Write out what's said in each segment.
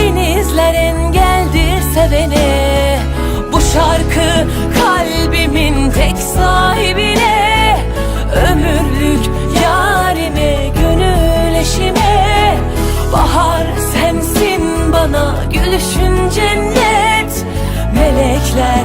denizler engeldir sevene. Bu şarkı kalbimin tek sahibine. Ömürlük yarime, gönül eşime. Bahar sensin bana gülüşün cennet. Melekler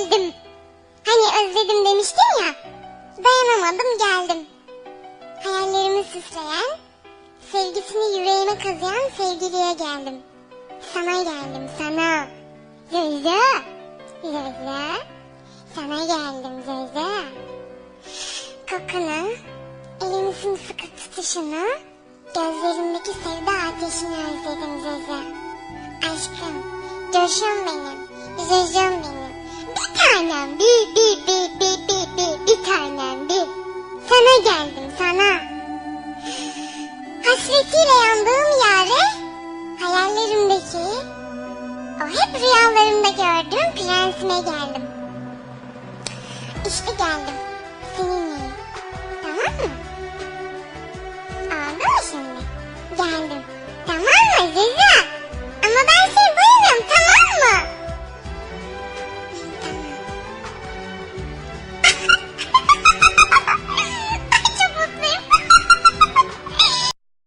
geldim. Hani özledim demiştin ya. Dayanamadım geldim. Hayallerimi süsleyen, sevgisini yüreğime kazıyan sevgiliye geldim. Sana geldim sana. Zeyze. Zeyze. Sana geldim Zeyze. Kokunu, elimi sımsıkı tutuşunu, gözlerimdeki sevda ateşini özledim Zeyze. Aşkım, coşum benim, Zeyzem benim. Tanem, bir, bir, bir, bir, bir, bir, bir tanem, bir. Sana geldim, sana. Hasretiyle yandığım yare, hayallerimdeki, o hep rüyalarımda gördüğüm prensime geldim. İşte geldim, seninleyim.